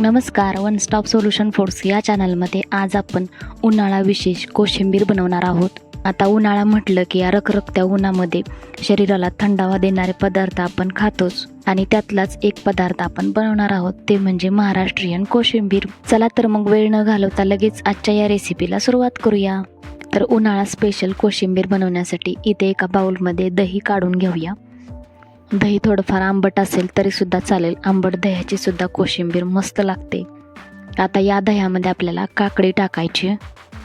नमस्कार one stop solution force या चॅनलमध्ये आज आपण उन्हाळा विशेष कोशिंबीर बनवणार आहोत. आता उन्हाळा म्हटलं की या रखरखत्या उन्हामध्ये शरीराला थंडावा देणारे पदार्थ आपण खातोच आणि त्यातलाच एक पदार्थ आपण बनवणार आहोत ते म्हणजे महाराष्ट्रीयन कोशिंबीर. चला तर मग वेळ न घालवता लगेच आजच्या या रेसिपीला सुरुवात करूया. तर उन्हाळा स्पेशल कोशिंबीर बनवण्यासाठी इथे एका बाउलमध्ये दही काढून घेऊया. दही थोडंफार आंबट असेल तरीसुद्धा चालेल. आंबट दह्याची सुद्धा कोशिंबीर मस्त लागते. आता या दह्यामध्ये आपल्याला काकडी टाकायची.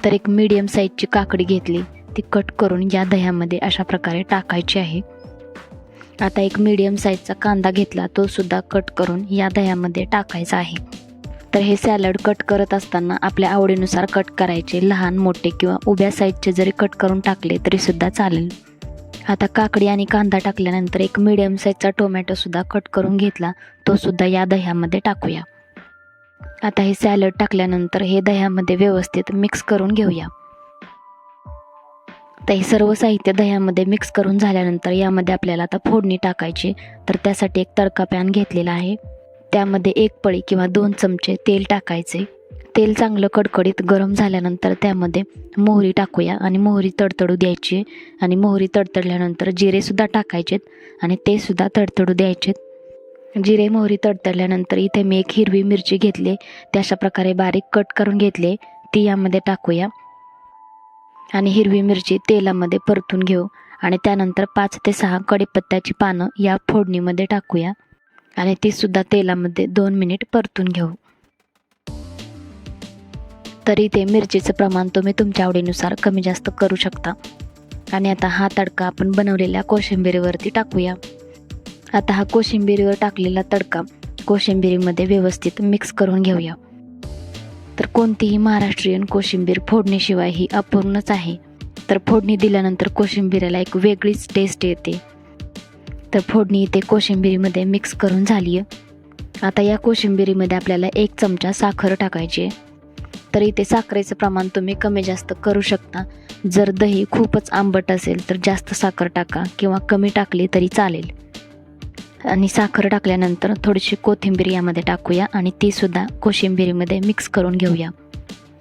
तर एक मीडियम साईजची काकडी घेतली. ती कट करून या दह्यामध्ये अशा प्रकारे टाकायची आहे. आता एक मीडियम साईजचा कांदा घेतला तो सुद्धा कट करून या दह्यामध्ये टाकायचा आहे. तर हे सॅलड कट करत असताना आपल्या आवडीनुसार कट करायचे. लहान मोठे किंवा उभ्या साईजचे जरी कट करून टाकले तरीसुद्धा चालेल. आता काकडी आणि कांदा टाकल्यानंतर एक मिडियम साईजचा टोमॅटोसुद्धा कट करून घेतला. तोसुद्धा या दह्यामध्ये टाकूया. आता हे सॅलड टाकल्यानंतर हे दह्यामध्ये व्यवस्थित मिक्स करून घेऊया. तर हे सर्व साहित्य दह्यामध्ये मिक्स करून झाल्यानंतर यामध्ये आपल्याला आता फोडणी टाकायची. तर त्यासाठी एक तडका पॅन घेतलेला आहे. त्यामध्ये एक पळी किंवा दोन चमचे तेल टाकायचे. तेल चांगलं कडकडीत गरम झाल्यानंतर त्यामध्ये मोहरी टाकूया आणि मोहरी तडतडू द्यायची. आणि मोहरी तडतडल्यानंतर जिरेसुद्धा टाकायचेत आणि ते सुद्धा तडतडू द्यायचेत. जिरे मोहरी तडतडल्यानंतर इथे मी एक हिरवी मिरची घेतली. ते अशा प्रकारे बारीक कट करून घेतले. ती यामध्ये टाकूया. आणि हिरवी मिरची तेलामध्ये परतून घेऊ. आणि त्यानंतर पाच ते सहा कढीपत्त्याची पानं या फोडणीमध्ये टाकूया. आणि ती सुद्धा तेलामध्ये दोन मिनिट परतून घेऊ. तरी ते मिरचीचं प्रमाण तुम्ही तुमच्या आवडीनुसार कमी जास्त करू शकता. आणि आता हा तडका आपण बनवलेल्या कोशिंबिरीवरती टाकूया. आता हा कोशिंबिरीवर टाकलेला तडका कोशिंबिरीमध्ये व्यवस्थित मिक्स करून घेऊया. तर कोणतीही महाराष्ट्रीयन कोशिंबीर फोडणीशिवाय ही अपूर्णच आहे. तर फोडणी दिल्यानंतर कोशिंबिरीला एक वेगळीच टेस्ट येते. तर फोडणी इथे कोशिंबिरीमध्ये मिक्स करून झाली आहे आता या कोशिंबिरीमध्ये आपल्याला एक चमचा साखर टाकायची आहे. तर इथे साखरेचं प्रमाण तुम्ही कमी जास्त करू शकता. जर दही खूपच आंबट असेल तर जास्त साखर टाका किंवा कमी टाकली तरी चालेल. आणि साखर टाकल्यानंतर थोडीशी कोथिंबीर यामध्ये टाकूया आणि तीसुद्धा कोशिंबिरीमध्ये मिक्स करून घेऊया.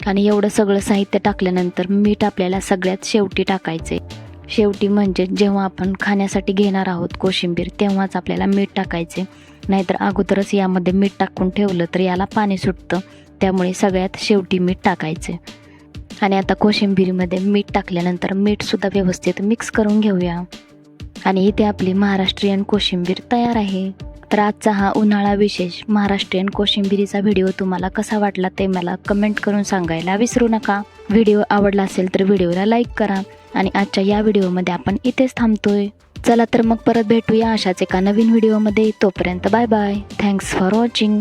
आणि एवढं सगळं साहित्य टाकल्यानंतर मीठ आपल्याला सगळ्यात शेवटी टाकायचे शेवटी म्हणजे जेव्हा आपण खाण्यासाठी घेणार आहोत कोशिंबीर तेव्हाच आपल्याला मीठ टाकायचे नाहीतर अगोदरच यामध्ये मीठ टाकून ठेवलं तर याला पाणी सुटतं. त्यामुळे सगळ्यात शेवटी मीठ टाकायचे. आणि आता कोशिंबिरीमध्ये मीठ टाकल्यानंतर मीठसुद्धा व्यवस्थित मिक्स करून घेऊया. आणि इथे आपली महाराष्ट्रीयन कोशिंबीर तयार आहे. तर आजचा हा उन्हाळा विशेष महाराष्ट्रीयन कोशिंबिरीचा व्हिडिओ तुम्हाला कसा वाटला ते मला कमेंट करून सांगायला विसरू नका. व्हिडिओ आवडला असेल तर व्हिडिओला लाईक करा आणि आजच्या या व्हिडिओमध्ये आपण इथेच थांबतोय. चला तर मग परत भेटूया अशाच एका नवीन व्हिडिओमध्ये. तोपर्यंत bye bye thanks for watching